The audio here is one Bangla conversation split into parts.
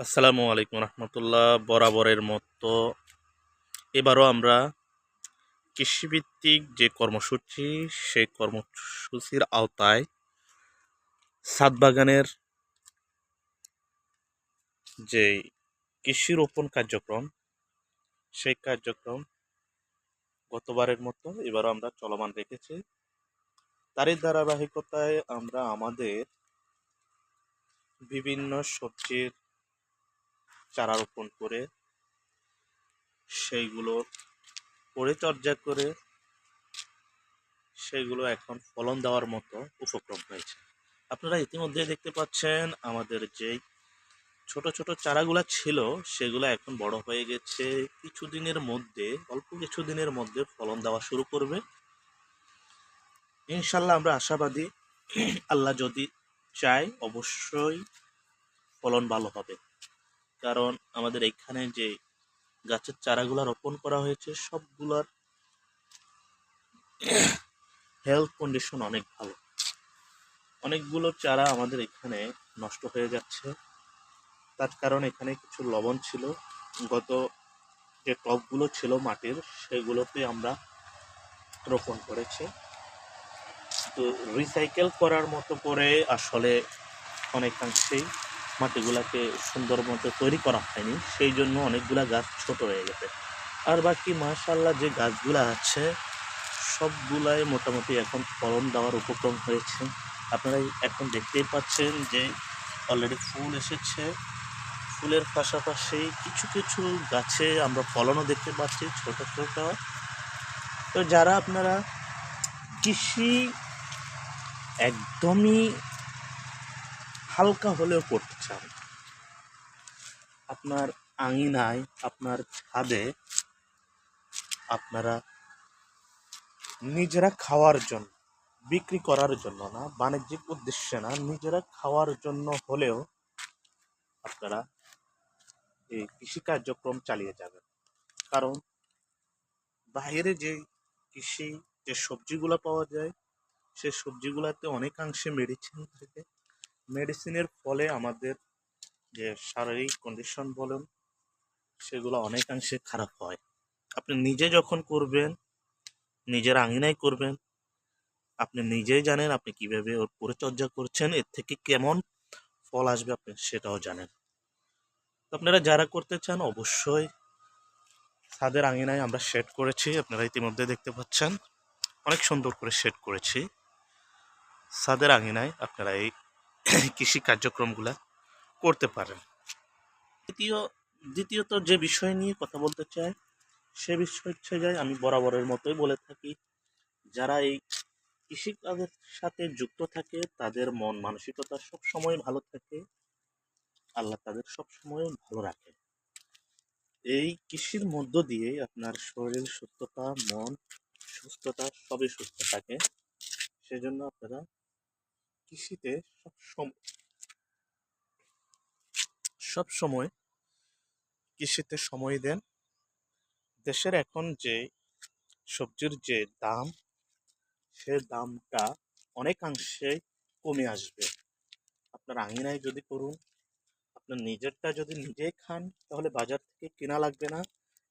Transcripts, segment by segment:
আসসালামু আলাইকুম রহমতুল্লাহ, বরাবরের মতো। এবারও আমরা কৃষিভিত্তিক যে কর্মসূচি, সেই কর্মসূচির আওতায় সাত বাগানের যে কৃষি রোপণ কার্যক্রম, সেই কার্যক্রম গতবারের মতো এবারও আমরা চলমান রেখেছি। তারই ধারাবাহিকতায় আমরা আমাদের বিভিন্ন সবজির চারা রোপণ করে সেইগুলো পরিচর্যা করে সেগুলো এখন ফলন দেওয়ার মতো উপক্রম হয়েছে। আপনারা ইতিমধ্যে দেখতে পাচ্ছেন আমাদের যেই ছোট ছোট চারাগুলা ছিল, সেগুলো এখন বড় হয়ে গেছে। কিছুদিনের মধ্যে, অল্প কিছু দিনের মধ্যে ফলন দেওয়া শুরু করবে। ইনশাল্লাহ আমরা আশাবাদী, আল্লাহ যদি চাই অবশ্যই ফলন ভালো হবে। কারণ আমাদের এখানে যে গাছের চারাগুলো রোপণ করা হয়েছে, সবগুলার হেলথ কন্ডিশন অনেক ভালো। অনেকগুলো চারা আমাদের এখানে নষ্ট হয়ে যাচ্ছে। তার কারণ এখানে কিছু লবণ ছিল। গত যে টবগুলো ছিল মাটির, সেগুলোতে আমরা রোপণ করেছি। তো রিসাইকেল করার মতো করে আসলে অনেকাংশেই মাটিগুলাকে সুন্দর মতো তৈরি করা হয়নি, সেই জন্য অনেকগুলা গাছ ছোট হয়ে গেছে। আর বাকি মাশাল্লাহ যে গাছগুলা আছে, সবগুলাই মোটামুটি এখন ফলন দেওয়ার উপক্রম হয়েছে। আপনারা এখন দেখতেই পাচ্ছেন যে অলরেডি ফুল এসেছে। ফুলের পাশাপাশি কিছু কিছু গাছে আমরা ফলনও দেখতে পাচ্ছি, ছোট ছোট। তো যারা আপনারা কৃষি একদমই হালকা হলেও করতে চান আপনার আঙিনায়, আপনার ছাদে আপনারা নিজেরা খাওয়ার জন্য, বিক্রি করার জন্য না, বাণিজ্যিক উদ্দেশ্যে না, নিজেরা খাওয়ার জন্য হলেও আপনারা এই কৃষি কার্যক্রম চালিয়ে যাবেন। কারণ বাইরে যে কৃষি, যে সবজিগুলো পাওয়া যায়, সে সবজিগুলোতে অনেকাংশে মেডিসিন থাকে। মেডিসিনের ফলে আমাদের যে শারীরিক কন্ডিশন বলুন, সেগুলো অনেকাংশে খারাপ হয়। আপনি নিজে যখন করবেন, নিজের আঙিনায় করবেন, আপনি নিজেই জানেন আপনি কীভাবে ওর পরিচর্যা করছেন, এর থেকে কেমন ফল আসবে আপনি সেটাও জানেন। আপনারা যারা করতে চান, অবশ্যই ছাদের আঙিনায় আমরা শেড করেছি, আপনারা ইতিমধ্যে দেখতে পাচ্ছেন। অনেক সুন্দর করে শেড করেছি। ছাদের আঙিনায় আপনারা এই কৃষি কার্যক্রমগুলা করতে পারেন। দ্বিতীয়, দ্বিতীয়ত যে বিষয় নিয়ে কথা বলতে চাই, সে বিষয় হচ্ছে যে আমি বরাবরের মতোই বলে থাকি, যারা এই কৃষিকাজের সাথে যুক্ত থাকে, তাদের মন মানসিকতা সব সময় ভালো থাকে, আল্লাহ তাদের সব সময় ভালো রাখে। এই কৃষির মধ্য দিয়ে আপনার শরীর সুস্থতা, মন সুস্থতা সবই সুস্থ থাকে। সেজন্য আপনারা কৃষিতে সব সময় সব সময় কৃষিতে সময় দেন। দেশের এখন যে সবজির যে দাম, সে দামটা অনেকাংশে কমে আসবে। আপনার আঙিনায় যদি করুন, আপনার নিজেরটা যদি নিজেই খান, তাহলে বাজার থেকে কেনা লাগবে না।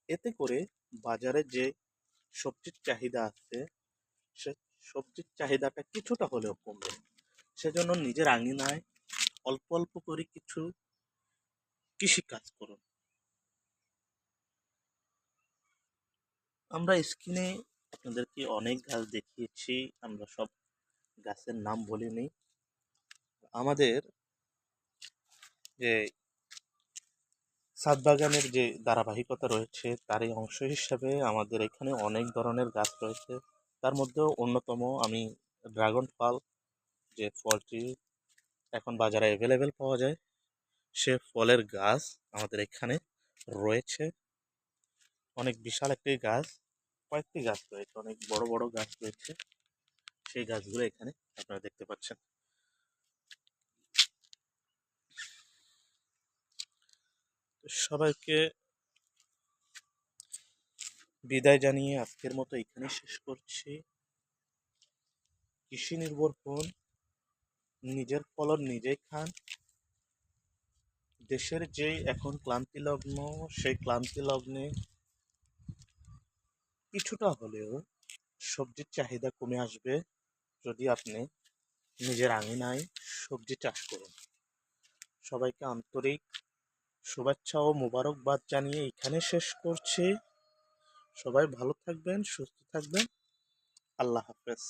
এতে করে বাজারে যে সবজির চাহিদা আছে, সে সবজির চাহিদাটা কিছুটা হলেও কমবে। সেজন্য নিজের আঙিনায় অল্প অল্প করে কিছু কৃষিকাজ করুন। আমরা স্ক্রিনে আপনাদেরকে অনেক গাছ দেখিয়েছি, আমরা সব গাছের নাম বলিনি আমাদের যে ছাদ বাগানের যে ধারাবাহিকতা রয়েছে, তারই অংশ হিসাবে আমাদের এখানে অনেক ধরনের গাছ রয়েছে। তার মধ্যেও অন্যতম আমি ড্রাগন ফল, যে ফলটি এখন বাজারে অ্যাভেলেবেল পাওয়া যায় সে ফলের গাছ আমাদের এখানে রয়েছে। অনেক বিশাল একটি গাছ, কয়েকটি গাছ রয়েছে, অনেক বড় বড় গাছ রয়েছে। সেই গাছগুলো এখানে আপনারা দেখতে পাচ্ছেন। সবাইকে বিদায় জানিয়ে আজকের মতো এখানে শেষ করছি। কৃষি নির্ভর হন নিজের ফলন নিজেই খান। দেশের যে এখন ক্লান্তি লগ্ন সেই ক্লান্তি লগ্নে কিছুটা হলেও সবজির চাহিদা কমে আসবে যদি আপনি নিজের আঙিনায় সবজি চাষ করুন। সবাইকে আন্তরিক শুভেচ্ছা ও মোবারকবাদ জানিয়ে এখানে শেষ করছি। সবাই ভালো থাকবেন, সুস্থ থাকবেন। আল্লাহ হাফেজ।